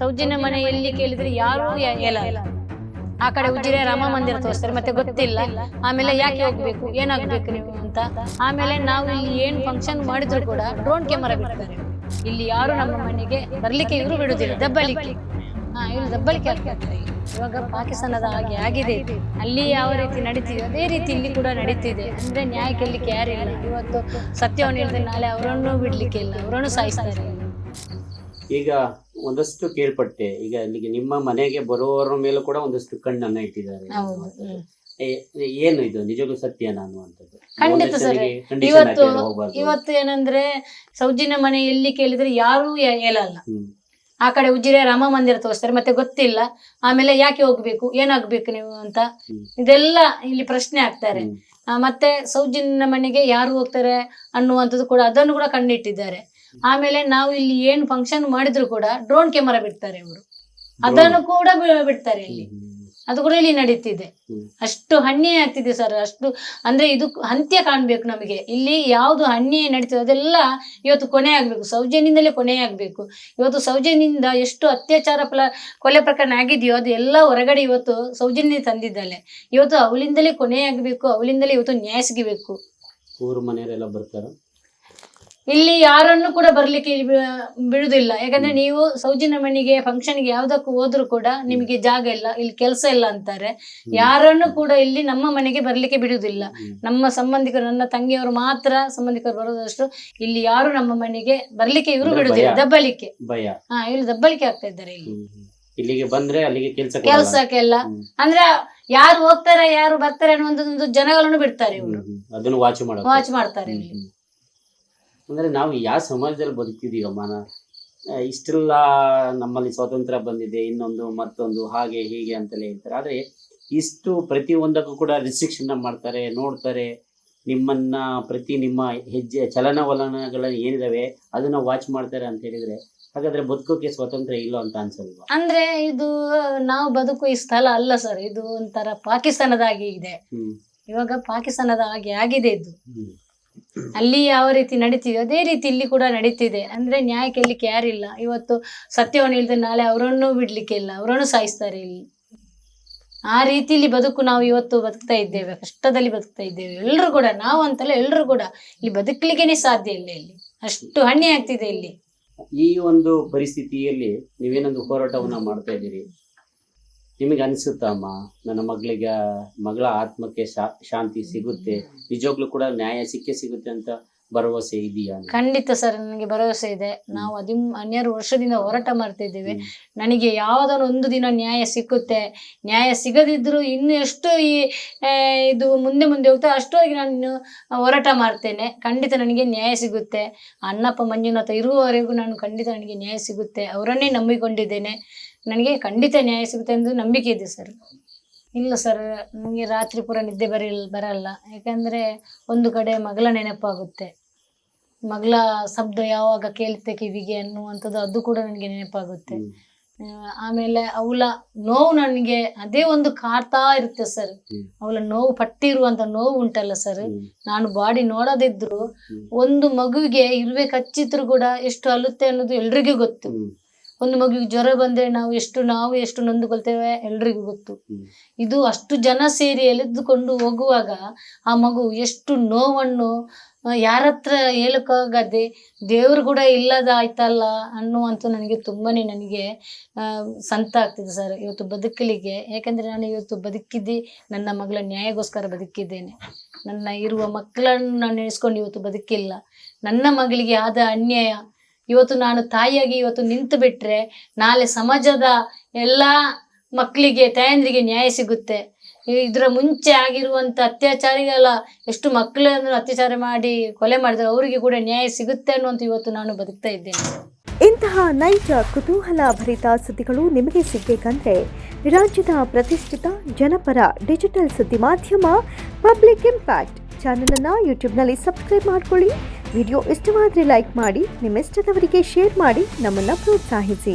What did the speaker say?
ಸೌಜನ್ಯ ಮನೆ ಎಲ್ಲಿ ಕೇಳಿದ್ರೆ ಯಾರು ಆ ಕಡೆ ಉಜಿರೆ ರಾಮ ಮಂದಿರ ತೋರಿಸ್ತಾರೆ. ಮತ್ತೆ ಗೊತ್ತಿಲ್ಲ. ಆಮೇಲೆ ಯಾಕೆ ಹೋಗ್ಬೇಕು? ಏನಾಗ್ಬೇಕು ನೀವು ಅಂತ. ಆಮೇಲೆ ನಾವು ಇಲ್ಲಿ ಏನ್ ಫಂಕ್ಷನ್ ಮಾಡಿದ್ರು ಕೂಡ ಡ್ರೋನ್ ಕ್ಯಾಮರಾ ಬಿಡ್ತಾರೆ. ಇಲ್ಲಿ ಯಾರು ನಮ್ಮ ಮನೆಗೆ ಬರ್ಲಿಕ್ಕೆ ಇವರು ಬಿಡುದಿಲ್ಲ. ದಬ್ಬಲಿಕ್ಕೆ. ಹಾ ಇವ್ರು ದಬ್ಬಲಿಕ್ಕೆ ಆಗ್ತಾರೆ ಇವಾಗ ಪಾಕಿಸ್ತಾನದ ಹಾಗೆ ಆಗಿದೆ. ಅಲ್ಲಿ ಯಾವ ರೀತಿ ನಡೀತಿದೆ? ಅದೇ ರೀತಿ ಇಲ್ಲಿ ಕೂಡ ನಡೀತಿದೆ. ಅಂದ್ರೆ ನ್ಯಾಯ ಕೇಳಲಿಕ್ಕೆ ಯಾರಿಲ್ಲ. ಇವತ್ತು ಸತ್ಯವನ್ನು ಹೇಳಿದ್ರೆ ನಾಳೆ ಅವರನ್ನು ಬಿಡ್ಲಿಕ್ಕೆ ಇಲ್ಲ. ಅವರನ್ನು ಸಾಯಿಸ್ತಾರೆ. ಈಗ ಒಂದಷ್ಟು ಕೇಳ್ಪಟ್ಟೆ. ಈಗ ಇಲ್ಲಿಗೆ ನಿಮ್ಮ ಮನೆಗೆ ಬರುವವರ ಮೇಲೂ ಕೂಡ ಒಂದಷ್ಟು ಕಣ್ಣನ್ನ ಇಟ್ಟಿದ್ದಾರೆ. ಏನು ಇದು? ನಿಜಕ್ಕೂ ಸತ್ಯನಾ ಅನ್ನುವಂಥದ್ದು ಖಂಡಿತ ಸರ್. ಇವತ್ತು ಇವತ್ತು ಏನಂದ್ರೆ ಸೌಜಿನ ಮನೆ ಎಲ್ಲಿ ಕೇಳಿದ್ರೆ ಯಾರು ಹೇಳಲ್ಲ. ಆ ಕಡೆ ಉಜಿರೆ ರಾಮ ಮಂದಿರ ತೋರಿಸ್ತಾರೆ ಮತ್ತೆ ಗೊತ್ತಿಲ್ಲ. ಆಮೇಲೆ ಯಾಕೆ ಹೋಗ್ಬೇಕು? ಏನಾಗ್ಬೇಕು ನೀವು ಅಂತ? ಇದೆಲ್ಲ ಇಲ್ಲಿ ಪ್ರಶ್ನೆ ಆಗ್ತಾರೆ. ಮತ್ತೆ ಸೌಜಿನ ಮನೆಗೆ ಯಾರು ಹೋಗ್ತಾರೆ ಅನ್ನುವಂಥದ್ದು ಕೂಡ ಅದನ್ನು ಕೂಡ ಕಂಡಿಟ್ಟಿದ್ದಾರೆ ಆಮೇಲೆ ನಾವು ಇಲ್ಲಿ ಏನ್ ಫಂಕ್ಷನ್ ಮಾಡಿದ್ರು ಕೂಡ ಡ್ರೋನ್ ಕ್ಯಾಮರಾ ಬಿಡ್ತಾರೆ ಇವರು. ಅದನ್ನು ಕೂಡ ಬಿಡ್ತಾರೆ ಇಲ್ಲಿ. ಅದು ಕೂಡ ಇಲ್ಲಿ ನಡೀತಿದೆ. ಅಷ್ಟು ಹಣ್ಣೆ ಆಗ್ತಿದೆ ಸರ್ ಅಷ್ಟು ಅಂದ್ರೆ ಇದು ಅಂತ್ಯ ಕಾಣ್ಬೇಕು ನಮಗೆ. ಇಲ್ಲಿ ಯಾವುದು ಹಣ್ಣೆ ನಡೀತದೆ ಅದೆಲ್ಲ ಇವತ್ತು ಕೊನೆ ಆಗ್ಬೇಕು. ಸೌಜನ್ಯದಿಂದಲೇ ಕೊನೆ ಆಗ್ಬೇಕು. ಇವತ್ತು ಸೌಜನ್ಯದಿಂದ ಎಷ್ಟು ಅತ್ಯಾಚಾರ ಫಲ ಕೊಲೆ ಪ್ರಕರಣ ಆಗಿದೆಯೋ ಅದು ಎಲ್ಲ ಹೊರಗಡೆ ಇವತ್ತು ಸೌಜನ್ಯ ತಂದಿದ್ದಾಳೆ. ಇವತ್ತು ಅವಳಿಂದಲೇ ಕೊನೆ ಆಗ್ಬೇಕು ಅವಳಿಂದಲೇ ಇವತ್ತು ನ್ಯಾಯ ಸಿಗಬೇಕು ಊರು ಮನೆಯವರೆಲ್ಲ ಬರ್ತಾರ? ಇಲ್ಲಿ ಯಾರನ್ನು ಕೂಡ ಬರ್ಲಿಕ್ಕೆ ಬಿಡುದಿಲ್ಲ. ಯಾಕಂದ್ರೆ ನೀವು ಸೌಜಿನ ಮನೆಗೆ ಫಂಕ್ಷನ್ಗೆ ಯಾವ್ದಕ್ಕೂ ಹೋದ್ರು ಕೂಡ ನಿಮಗೆ ಜಾಗ ಇಲ್ಲ ಇಲ್ಲಿ ಕೆಲಸ ಇಲ್ಲ ಅಂತಾರೆ. ಯಾರನ್ನು ಕೂಡ ಇಲ್ಲಿ ನಮ್ಮ ಮನೆಗೆ ಬರ್ಲಿಕ್ಕೆ ಬಿಡುದಿಲ್ಲ. ನಮ್ಮ ಸಂಬಂಧಿಕರು ನನ್ನ ತಂಗಿಯವರು ಮಾತ್ರ ಸಂಬಂಧಿಕರು ಬರೋದಷ್ಟು ಇಲ್ಲಿ ಯಾರು ನಮ್ಮ ಮನೆಗೆ ಬರ್ಲಿಕ್ಕೆ ಇವರು ಬಿಡುದಿಲ್ಲ. ದಬ್ಬಲಿಕ್ಕೆ. ಹಾ ಇಲ್ಲಿ ದಬ್ಬಲಿಕ್ಕೆ ಆಗ್ತಾ ಇದ್ದಾರೆ ಇಲ್ಲಿ. ಇಲ್ಲಿಗೆ ಬಂದ್ರೆ ಅಲ್ಲಿಗೆ ಕೆಲಸ ಕೆಲಸಕ್ಕೆಲ್ಲ. ಅಂದ್ರೆ ಯಾರು ಹೋಗ್ತಾರೆ ಯಾರು ಬರ್ತಾರೆ ಅನ್ನೋ ಒಂದು ಜನಗಳನ್ನು ಬಿಡ್ತಾರೆ ಇವರು. ಅದನ್ನು ವಾಚ್ ಮಾಡ್ತಾರೆ ಇಲ್ಲಿ. ಅಂದ್ರೆ ನಾವು ಯಾವ ಸಮಾಜದಲ್ಲಿ ಬದುಕ್ತಿದ್ದೀವಮ್ಮ ಇಷ್ಟೆಲ್ಲ ನಮ್ಮಲ್ಲಿ ಸ್ವಾತಂತ್ರ್ಯ ಬಂದಿದೆ ಇನ್ನೊಂದು ಮತ್ತೊಂದು ಹಾಗೆ ಹೀಗೆ ಅಂತಲೇ ಹೇಳ್ತಾರೆ. ಆದರೆ ಇಷ್ಟು ಪ್ರತಿಯೊಂದಕ್ಕೂ ಕೂಡ ರಿಸ್ಟ್ರಿಕ್ಷನ್ನ ಮಾಡ್ತಾರೆ ನೋಡ್ತಾರೆ. ನಿಮ್ಮನ್ನು ಪ್ರತಿ ನಿಮ್ಮ ಹೆಜ್ಜೆ ಚಲನವಲನಗಳ ಏನಿದಾವೆ ಅದನ್ನ ವಾಚ್ ಮಾಡ್ತಾರೆ ಅಂತ ಹೇಳಿದರೆ ಹಾಗಾದ್ರೆ ಬದುಕೋಕೆ ಸ್ವಾತಂತ್ರ್ಯ ಇಲ್ಲ ಅಂತ ಅನ್ಸಲ್ವಾ? ಅಂದ್ರೆ ಇದು ನಾವು ಬದುಕು ಈ ಸ್ಥಳ ಅಲ್ಲ ಸರ್ ಇದು ಒಂಥರ ಪಾಕಿಸ್ತಾನದ ಹಾಗೆ ಇದೆ ಇವಾಗ ಪಾಕಿಸ್ತಾನದ ಹಾಗೆ ಆಗಿದೆ ಇದು. ಅಲ್ಲಿ ಯಾವ ರೀತಿ ನಡೀತಿದೆ? ಅದೇ ರೀತಿ ಇಲ್ಲಿ ಕೂಡ ನಡೀತಿದೆ. ಅಂದ್ರೆ ನ್ಯಾಯ ಕೇಳಲಿಕ್ಕೆ ಯಾರಿಲ್ಲ ಇವತ್ತು ಸತ್ಯವನ್ನು ಹೇಳಿದ್ರೆ ನಾಳೆ ಅವರನ್ನು ಬಿಡ್ಲಿಕ್ಕೆ ಇಲ್ಲ. ಅವರನ್ನು ಸಾಯಿಸ್ತಾರೆ ಇಲ್ಲಿ. ಆ ರೀತಿಲಿ ಬದುಕು ನಾವು ಇವತ್ತು ಬದುಕ್ತಾ ಇದ್ದೇವೆ. ಕಷ್ಟದಲ್ಲಿ ಬದುಕ್ತಾ ಇದ್ದೇವೆ. ಎಲ್ಲರೂ ಕೂಡ, ನಾವು ಅಂತಲ್ಲ ಎಲ್ಲರೂ ಕೂಡ ಇಲ್ಲಿ ಬದುಕಲಿಕ್ಕೆ ಸಾಧ್ಯ ಇಲ್ಲ ಇಲ್ಲಿ. ಅಷ್ಟು ಹಣ್ಣೆ ಆಗ್ತಿದೆ ಇಲ್ಲಿ. ಈ ಒಂದು ಪರಿಸ್ಥಿತಿಯಲ್ಲಿ ನೀವೇನೊಂದು ಹೋರಾಟವನ್ನ ಮಾಡ್ತಾ ಇದ್ದೀರಿ? ನಿಮಗೆ ಅನಿಸುತ್ತಮ್ಮ ನನ್ನ ಮಗಳಿಗೆ ಮಗಳ ಆತ್ಮಕ್ಕೆ ಶಾ- ಶಾಂತಿ ಸಿಗುತ್ತೆ. ನಿಜವಾಗ್ಲೂ ಕೂಡ ನ್ಯಾಯ ಸಿಕ್ಕೇ ಸಿಗುತ್ತೆ ಅಂತ ಭರವಸೆ ಇದೆಯಾ ಖಂಡಿತ ಸರ್ ನನಗೆ ಭರವಸೆ ಇದೆ. ನಾವು ಹದಿಮ್ ಹನ್ನೆರಡು ವರ್ಷದಿಂದ ಹೋರಾಟ ಮಾಡ್ತಾ ಇದ್ದೀವಿ. ನನಗೆ ಯಾವುದಾದ್ರು ಒಂದು ದಿನ ನ್ಯಾಯ ಸಿಕ್ಕುತ್ತೆ. ನ್ಯಾಯ ಸಿಗದಿದ್ರು ಇನ್ನು ಎಷ್ಟು ಈ ಇದು ಮುಂದೆ ಮುಂದೆ ಹೋಗ್ತಾ ಅಷ್ಟೋಗಿ ನಾನು ಹೋರಾಟ ಮಾಡ್ತೇನೆ. ಖಂಡಿತ ನನಗೆ ನ್ಯಾಯ ಸಿಗುತ್ತೆ. ಅಣ್ಣಪ್ಪ ಮಂಜುನಾಥ ಇರುವವರೆಗೂ ನಾನು ಖಂಡಿತ ನನಗೆ ನ್ಯಾಯ ಸಿಗುತ್ತೆ. ಅವರನ್ನೇ ನಂಬಿಕೊಂಡಿದ್ದೇನೆ. ನನಗೆ ಖಂಡಿತ ನ್ಯಾಯ ಸಿಗುತ್ತೆ ಎಂದು ನಂಬಿಕೆ ಇದೆ ಸರ್. ಇಲ್ಲ ಸರ್ ನನಗೆ ರಾತ್ರಿ ಪೂರ ನಿದ್ದೆ ಬರಿಲ್ ಬರಲ್ಲ. ಯಾಕಂದರೆ ಒಂದು ಕಡೆ ಮಗಳ ನೆನಪಾಗುತ್ತೆ. ಮಗಳ ಶಬ್ದ ಯಾವಾಗ ಕೇಳುತ್ತೆ ಕಿವಿಗೆ ಅನ್ನುವಂಥದ್ದು ಅದು ಕೂಡ ನನಗೆ ನೆನಪಾಗುತ್ತೆ. ಆಮೇಲೆ ಅವಳ ನೋವು ನನಗೆ ಅದೇ ಒಂದು ಕಾಡ್ತಾ ಇರುತ್ತೆ ಸರ್. ಅವಳ ನೋವು ಪಟ್ಟಿರುವಂತ ನೋವು ಉಂಟಲ್ಲ ಸರ್. ನಾನು ಬಾಡಿ ನೋಡೋದಿದ್ರು ಒಂದು ಮಗುವಿಗೆ ಇರುವೆ ಕಚ್ಚಿದ್ರು ಕೂಡ ಎಷ್ಟು ಅಲ್ಲುತ್ತೆ ಅನ್ನೋದು ಎಲ್ರಿಗೂ ಗೊತ್ತು. ಒಂದು ಮಗುವಿಗೆ ಜ್ವರ ಬಂದ್ರೆ ನಾವು ಎಷ್ಟು ನಾವು ಎಷ್ಟು ನೊಂದುಕೊಳ್ತೇವೆ ಎಲ್ರಿಗೂ ಗೊತ್ತು. ಇದು ಅಷ್ಟು ಜನ ಸೇರಿ ಎಳೆದುಕೊಂಡು ಹೋಗುವಾಗ ಆ ಮಗು ಎಷ್ಟು ನೋವನ್ನು ಯಾರ ಹತ್ರ ಹೇಳಕ್ಕಾಗದೆ ದೇವ್ರು ಕೂಡ ಇಲ್ಲದ ಆಯ್ತಲ್ಲ ಅನ್ನುವಂಥ ನನಗೆ ತುಂಬಾನೇ ನನಗೆ ಸಂತ ಆಗ್ತಿದೆ ಸರ್ ಇವತ್ತು ಬದುಕಲಿಕ್ಕೆ. ಯಾಕಂದ್ರೆ ನಾನು ಇವತ್ತು ಬದುಕಿದ್ದೆ, ನನ್ನ ಮಗಳ ನ್ಯಾಯಗೋಸ್ಕರ ಬದುಕಿದ್ದೇನೆ. ನನ್ನ ಇರುವ ಮಕ್ಕಳನ್ನು ನಾನು ನೆನೆಸ್ಕೊಂಡು ಇವತ್ತು ಬದುಕಿಲ್ಲ. ನನ್ನ ಮಗಳಿಗೆ ಆದ ಅನ್ಯಾಯ. ಇವತ್ತು ನಾನು ತಾಯಿಯಾಗಿ ಇವತ್ತು ನಿಂತು ಬಿಟ್ಟರೆ ನಾಳೆ ಸಮಾಜದ ಎಲ್ಲ ಮಕ್ಕಳಿಗೆ, ತಾಯಂದ್ರಿಗೆ ನ್ಯಾಯ ಸಿಗುತ್ತೆ. ಇದರ ಮುಂಚೆ ಆಗಿರುವಂತ ಅತ್ಯಾಚಾರಿಗಳ ಎಷ್ಟು ಮಕ್ಕಳನ್ನು ಅತ್ಯಾಚಾರ ಮಾಡಿ ಕೊಲೆ ಮಾಡಿದ್ರು, ಅವರಿಗೆ ಕೂಡ ನ್ಯಾಯ ಸಿಗುತ್ತೆ ಅನ್ನುವಂತ ಇವತ್ತು ನಾನು ಬದುಕ್ತಾ ಇದ್ದೇನೆ. ಇಂತಹ ನೈಜ, ಕುತೂಹಲ ಭರಿತ ಸುದ್ದಿಗಳು ನಿಮಗೆ ಸಿಗಬೇಕಂದ್ರೆ ರಾಜ್ಯದ ಪ್ರತಿಷ್ಠಿತ ಜನಪರ ಡಿಜಿಟಲ್ ಸುದ್ದಿ ಮಾಧ್ಯಮ ಪಬ್ಲಿಕ್ ಇಂಪ್ಯಾಕ್ಟ್ ಚಾನಲನ್ನು ಯೂಟ್ಯೂಬ್ನಲ್ಲಿ ಸಬ್ಸ್ಕ್ರೈಬ್ ಮಾಡ್ಕೊಳ್ಳಿ. ವಿಡಿಯೋ ಇಷ್ಟವಾದರೆ ಲೈಕ್ ಮಾಡಿ, ನಿಮ್ಮಿಷ್ಟದವರಿಗೆ ಶೇರ್ ಮಾಡಿ, ನಮ್ಮನ್ನು ಪ್ರೋತ್ಸಾಹಿಸಿ.